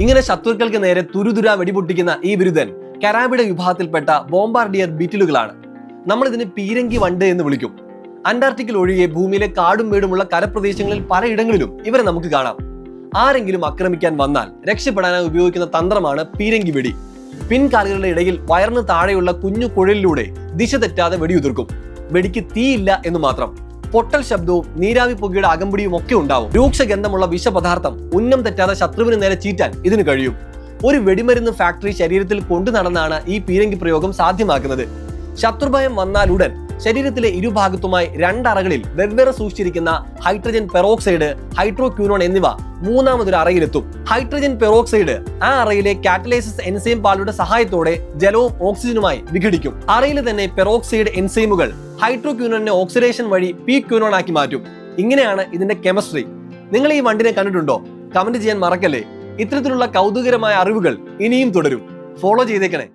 ഇങ്ങനെ ശത്രുക്കൾക്ക് നേരെ തുരുതുരാ വെടിപൊട്ടിക്കുന്ന ഈ ബിരുദൻ കരാബിഡ വിഭാഗത്തിൽപ്പെട്ട ബോംബാർഡിയർ ബിറ്റിലുകളാണ്. നമ്മൾ ഇതിന് പീരങ്കി വണ്ട് എന്ന് വിളിക്കും. അന്റാർട്ടിക്കിൽ ഒഴികെ ഭൂമിയിലെ കാടും വീടുമുള്ള കരപ്രദേശങ്ങളിൽ പലയിടങ്ങളിലും ഇവരെ നമുക്ക് കാണാം. ആരെങ്കിലും ആക്രമിക്കാൻ വന്നാൽ രക്ഷപ്പെടാനായി ഉപയോഗിക്കുന്ന തന്ത്രമാണ് പീരങ്കി വെടി. പിൻകാലുകളുടെ ഇടയിൽ വയറിന് താഴെയുള്ള കുഞ്ഞു കുഴലിലൂടെ ദിശ തെറ്റാതെ വെടിയുതിർക്കും. വെടിക്ക് തീയില്ല എന്ന് മാത്രം. പൊട്ടൽ ശബ്ദവും നീരാവി പുകയുടെ അകമ്പടിയും ഒക്കെ ഉണ്ടാവും. രൂക്ഷഗന്ധമുള്ള വിഷപദാർത്ഥം ഉന്നം തെറ്റാതെ ശത്രുവിന് നേരെ ചീറ്റാൻ ഇതിന് കഴിയും. ഒരു വെടിമരുന്ന് ഫാക്ടറി ശരീരത്തിൽ കൊണ്ടു നടന്നാണ് ഈ പീരങ്കി പ്രയോഗം സാധ്യമാക്കുന്നത്. ശത്രുഭയം വന്നാൽ ഉടൻ ശരീരത്തിലെ ഇരുഭാഗത്തുമായി രണ്ടറകളിൽ വെവ്വേറെ സൂക്ഷിച്ചിരിക്കുന്ന ഹൈഡ്രജൻ പെറോക്സൈഡ് ഹൈഡ്രോക്യൂനോൺ എന്നിവ മൂന്നാമതൊരു അറയിലെത്തും. ഹൈഡ്രജൻ പെറോക്സൈഡ് ആ അറയിലെ കാറ്റലൈസിസ് എൻസൈം പാലുടെ സഹായത്തോടെ ജലവും ഓക്സിജനുമായി വിഘടിക്കും. അറയിൽ തന്നെ പെറോക്സൈഡ് എൻസൈമുകൾ ഹൈഡ്രോക്യൂനോണിനെ ഓക്സിഡേഷൻ വഴി പി ക്യൂനോൺ ആക്കി മാറ്റും. ഇങ്ങനെയാണ് ഇതിന്റെ കെമിസ്ട്രി. നിങ്ങൾ ഈ വണ്ടിനെ കണ്ടിട്ടുണ്ടോ? കമന്റ് ചെയ്യാൻ മറക്കല്ലേ? ഇത്തരത്തിലുള്ള കൗതുകരമായ അറിവുകൾ ഇനിയും തുടരും. ഫോളോ ചെയ്തേക്കണേ.